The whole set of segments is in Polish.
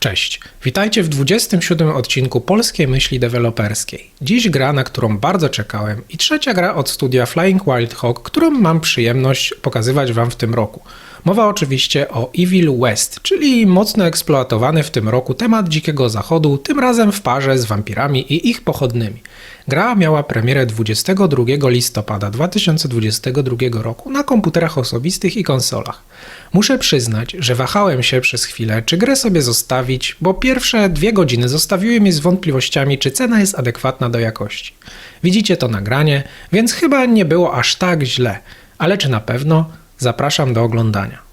Cześć, witajcie w 27 odcinku Polskiej Myśli Deweloperskiej. Dziś gra, na którą bardzo czekałem i trzecia gra od studia Flying Wild Hog, którą mam przyjemność pokazywać Wam w tym roku. Mowa oczywiście o Evil West, czyli mocno eksploatowany w tym roku temat Dzikiego Zachodu, tym razem w parze z wampirami i ich pochodnymi. Gra miała premierę 22 listopada 2022 roku na komputerach osobistych i konsolach. Muszę przyznać, że wahałem się przez chwilę, czy grę sobie zostawić, bo pierwsze dwie godziny zostawiły mnie z wątpliwościami, czy cena jest adekwatna do jakości. Widzicie to nagranie, więc chyba nie było aż tak źle, ale czy na pewno? Zapraszam do oglądania.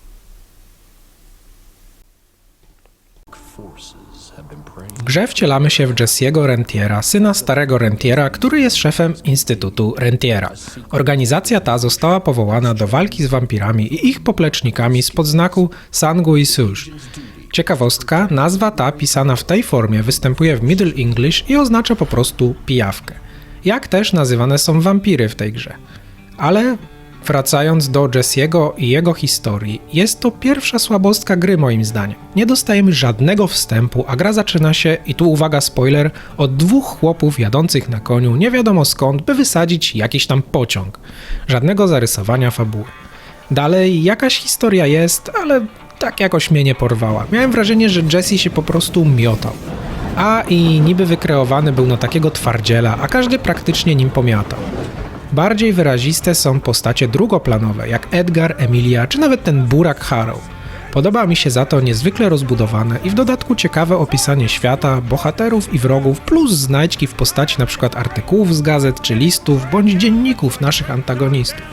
W grze wcielamy się w Jesse'ego Rentiera, syna starego Rentiera, który jest szefem Instytutu Rentiera. Organizacja ta została powołana do walki z wampirami i ich poplecznikami z podznaku Sangu i Sush. Ciekawostka, nazwa ta pisana w tej formie występuje w Middle English i oznacza po prostu pijawkę. Jak też nazywane są wampiry w tej grze. Ale Wracając do Jesse'ego i jego historii, jest to pierwsza słabostka gry moim zdaniem. Nie dostajemy żadnego wstępu, a gra zaczyna się, i tu uwaga spoiler, od dwóch chłopów jadących na koniu nie wiadomo skąd, by wysadzić jakiś tam pociąg. Żadnego zarysowania fabuły. Dalej jakaś historia jest, ale tak jakoś mnie nie porwała. Miałem wrażenie, że Jesse się po prostu miotał. A i niby wykreowany był na takiego twardziela, a każdy praktycznie nim pomiatał. Bardziej wyraziste są postacie drugoplanowe, jak Edgar, Emilia czy nawet ten burak Harrow. Podoba mi się za to niezwykle rozbudowane i w dodatku ciekawe opisanie świata, bohaterów i wrogów, plus znajdźki w postaci np. artykułów z gazet czy listów, bądź dzienników naszych antagonistów.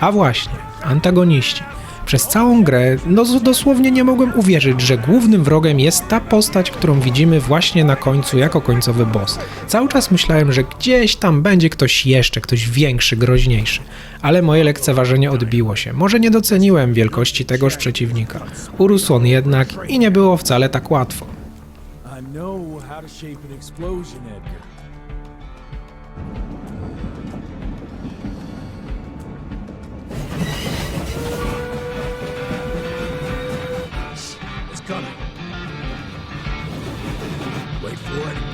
A właśnie, antagoniści. Przez całą grę no dosłownie nie mogłem uwierzyć, że głównym wrogiem jest ta postać, którą widzimy właśnie na końcu jako końcowy boss. Cały czas myślałem, że gdzieś tam będzie ktoś jeszcze, ktoś większy, groźniejszy. Ale moje lekceważenie odbiło się. Może nie doceniłem wielkości tegoż przeciwnika. Urósł on jednak i nie było wcale tak łatwo. I Edgar. what?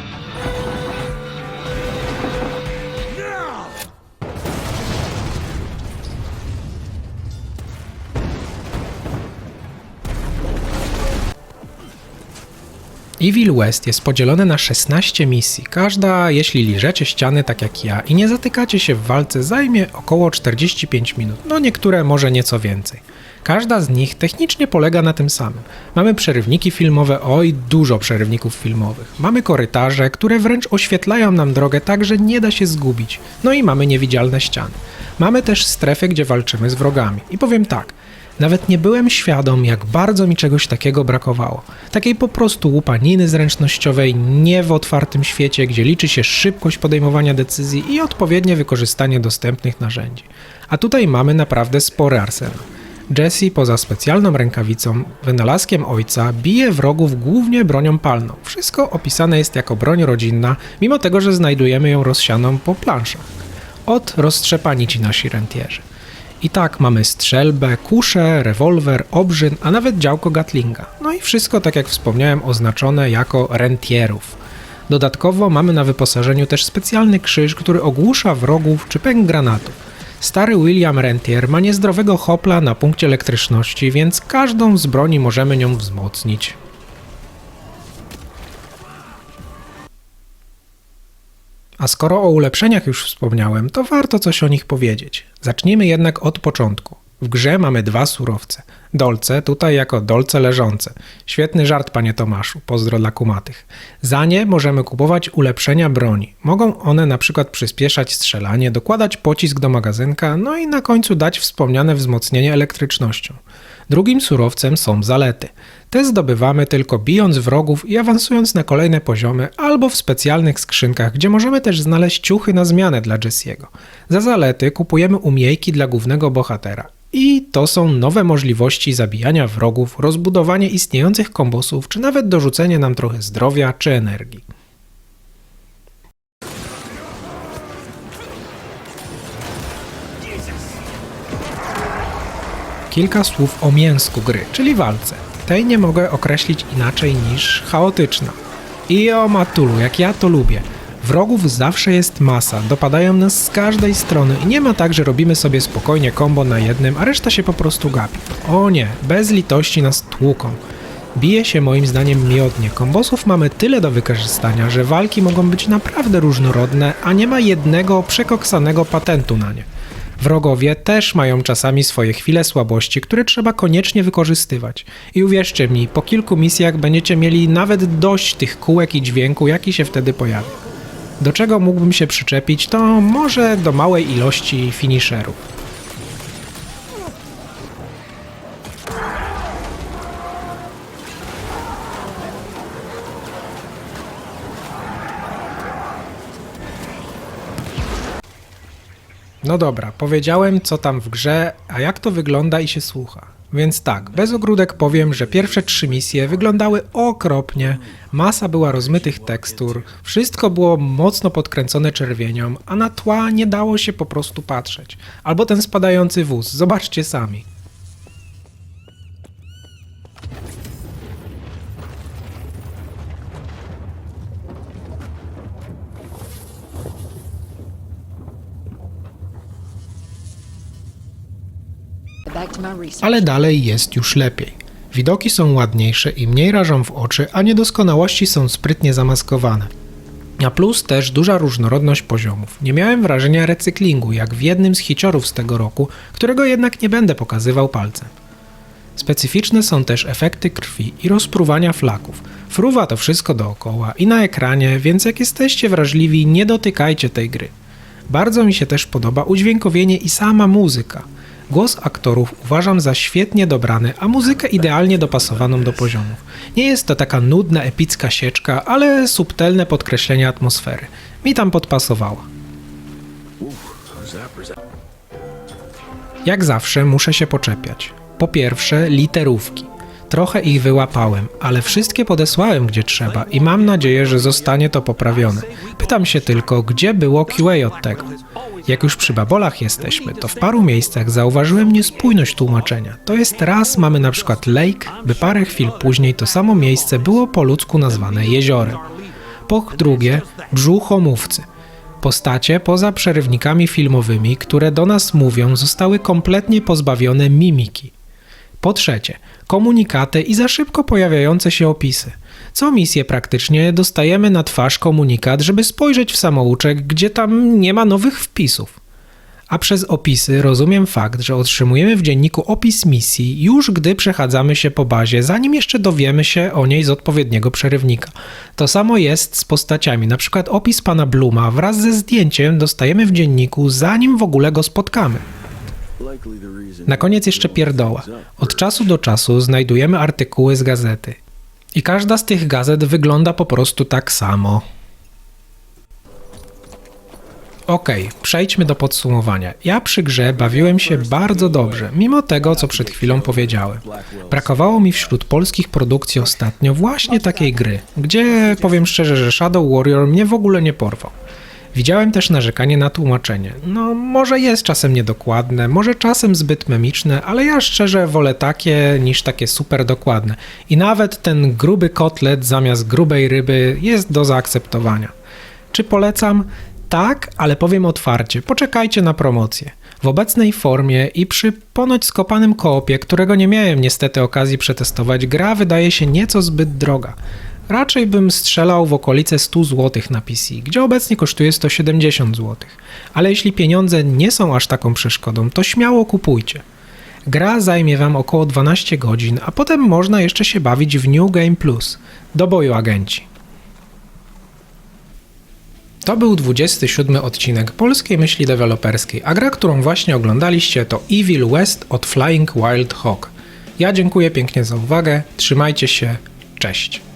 Evil West jest podzielone na 16 misji. Każda, jeśli liżecie ściany tak jak ja i nie zatykacie się w walce, zajmie około 45 minut. No niektóre może nieco więcej. Każda z nich technicznie polega na tym samym. Mamy przerywniki filmowe, oj, dużo przerywników filmowych. Mamy korytarze, które wręcz oświetlają nam drogę tak, że nie da się zgubić. No i mamy niewidzialne ściany. Mamy też strefy, gdzie walczymy z wrogami. I powiem tak, nawet nie byłem świadom, jak bardzo mi czegoś takiego brakowało. Takiej po prostu łupaniny zręcznościowej, nie w otwartym świecie, gdzie liczy się szybkość podejmowania decyzji i odpowiednie wykorzystanie dostępnych narzędzi. A tutaj mamy naprawdę spory arsenał. Jesse poza specjalną rękawicą, wynalazkiem ojca, bije wrogów głównie bronią palną. Wszystko opisane jest jako broń rodzinna, mimo tego, że znajdujemy ją rozsianą po planszach. Od roztrzepani ci nasi rentierzy. I tak mamy strzelbę, kuszę, rewolwer, obrzyn, a nawet działko Gatlinga. No i wszystko, tak jak wspomniałem, oznaczone jako rentierów. Dodatkowo mamy na wyposażeniu też specjalny krzyż, który ogłusza wrogów czy pęk granatów. Stary William Rentier ma niezdrowego hopla na punkcie elektryczności, więc każdą z broni możemy nią wzmocnić. A skoro o ulepszeniach już wspomniałem, to warto coś o nich powiedzieć. Zacznijmy jednak od początku. W grze mamy dwa surowce. Dolce, tutaj jako dolce leżące. Świetny żart, panie Tomaszu, pozdro dla kumatych. Za nie możemy kupować ulepszenia broni. Mogą one na przykład przyspieszać strzelanie, dokładać pocisk do magazynka, no i na końcu dać wspomniane wzmocnienie elektrycznością. Drugim surowcem są zalety. Te zdobywamy tylko bijąc wrogów i awansując na kolejne poziomy albo w specjalnych skrzynkach, gdzie możemy też znaleźć ciuchy na zmianę dla Jesse'ego. Za zalety kupujemy umiejki dla głównego bohatera. I to są nowe możliwości zabijania wrogów, rozbudowanie istniejących kombosów, czy nawet dorzucenie nam trochę zdrowia czy energii. Kilka słów o mięsku gry, czyli walce. tej nie mogę określić inaczej niż chaotyczna. I o matulu, jak ja to lubię. Wrogów zawsze jest masa, dopadają nas z każdej strony i nie ma tak, że robimy sobie spokojnie kombo na jednym, a reszta się po prostu gapi. O nie, bez litości nas tłuką. Bije się moim zdaniem miodnie. Kombosów mamy tyle do wykorzystania, że walki mogą być naprawdę różnorodne, a nie ma jednego przekoksanego patentu na nie. Wrogowie też mają czasami swoje chwile słabości, które trzeba koniecznie wykorzystywać. I uwierzcie mi, po kilku misjach będziecie mieli nawet dość tych kółek i dźwięku, jaki się wtedy pojawia. Do czego mógłbym się przyczepić, to może do małej ilości finisherów. No dobra, powiedziałem co tam w grze, a jak to wygląda i się słucha. Więc tak, bez ogródek powiem, że pierwsze trzy misje wyglądały okropnie, masa była rozmytych tekstur, wszystko było mocno podkręcone czerwienią, a na tła nie dało się po prostu patrzeć. Albo ten spadający wóz, zobaczcie sami. Ale dalej jest już lepiej. Widoki są ładniejsze i mniej rażą w oczy, a niedoskonałości są sprytnie zamaskowane. A plus też duża różnorodność poziomów. Nie miałem wrażenia recyklingu, jak w jednym z hiciorów z tego roku, którego jednak nie będę pokazywał palcem. Specyficzne są też efekty krwi i rozpruwania flaków. Fruwa to wszystko dookoła i na ekranie, więc jak jesteście wrażliwi, nie dotykajcie tej gry. Bardzo mi się też podoba udźwiękowienie i sama muzyka. Głos aktorów uważam za świetnie dobrany, a muzykę idealnie dopasowaną do poziomów. Nie jest to taka nudna, epicka sieczka, ale subtelne podkreślenie atmosfery. Mi tam podpasowała. Jak zawsze muszę się poczepiać. Po pierwsze, literówki. Trochę ich wyłapałem, ale wszystkie podesłałem gdzie trzeba i mam nadzieję, że zostanie to poprawione. Pytam się tylko, gdzie było QA od tego? Jak już przy babolach jesteśmy, to w paru miejscach zauważyłem niespójność tłumaczenia. To jest raz mamy na przykład lake, by parę chwil później to samo miejsce było po ludzku nazwane jeziorem. Po drugie, brzuchomówcy. Postacie poza przerywnikami filmowymi, które do nas mówią, zostały kompletnie pozbawione mimiki. Po trzecie, komunikaty i za szybko pojawiające się opisy. Co misję praktycznie dostajemy na twarz komunikat, żeby spojrzeć w samouczek, gdzie tam nie ma nowych wpisów. A przez opisy rozumiem fakt, że otrzymujemy w dzienniku opis misji już gdy przechadzamy się po bazie, zanim jeszcze dowiemy się o niej z odpowiedniego przerywnika. To samo jest z postaciami, na przykład opis pana Bluma wraz ze zdjęciem dostajemy w dzienniku zanim w ogóle go spotkamy. Na koniec jeszcze pierdoła. Od czasu do czasu znajdujemy artykuły z gazety. I każda z tych gazet wygląda po prostu tak samo. Okej, przejdźmy do podsumowania. Ja przy grze bawiłem się bardzo dobrze, mimo tego, co przed chwilą powiedziałem. Brakowało mi wśród polskich produkcji ostatnio właśnie takiej gry, gdzie powiem szczerze, że Shadow Warrior mnie w ogóle nie porwał. Widziałem też narzekanie na tłumaczenie. No, może jest czasem niedokładne, może czasem zbyt memiczne, ale ja szczerze wolę takie niż takie super dokładne. I nawet ten gruby kotlet zamiast grubej ryby jest do zaakceptowania. Czy polecam? Tak, ale powiem otwarcie, poczekajcie na promocję. W obecnej formie i przy ponoć skopanym koopie, którego nie miałem niestety okazji przetestować, gra wydaje się nieco zbyt droga. Raczej bym strzelał w okolice 100 zł na PC, gdzie obecnie kosztuje 170 zł. Ale jeśli pieniądze nie są aż taką przeszkodą, to śmiało kupujcie. Gra zajmie Wam około 12 godzin, a potem można jeszcze się bawić w New Game Plus. Do boju agenci. To był 27 odcinek polskiej myśli deweloperskiej, a gra, którą właśnie oglądaliście to Evil West od Flying Wild Hawk. Ja dziękuję pięknie za uwagę, trzymajcie się, cześć.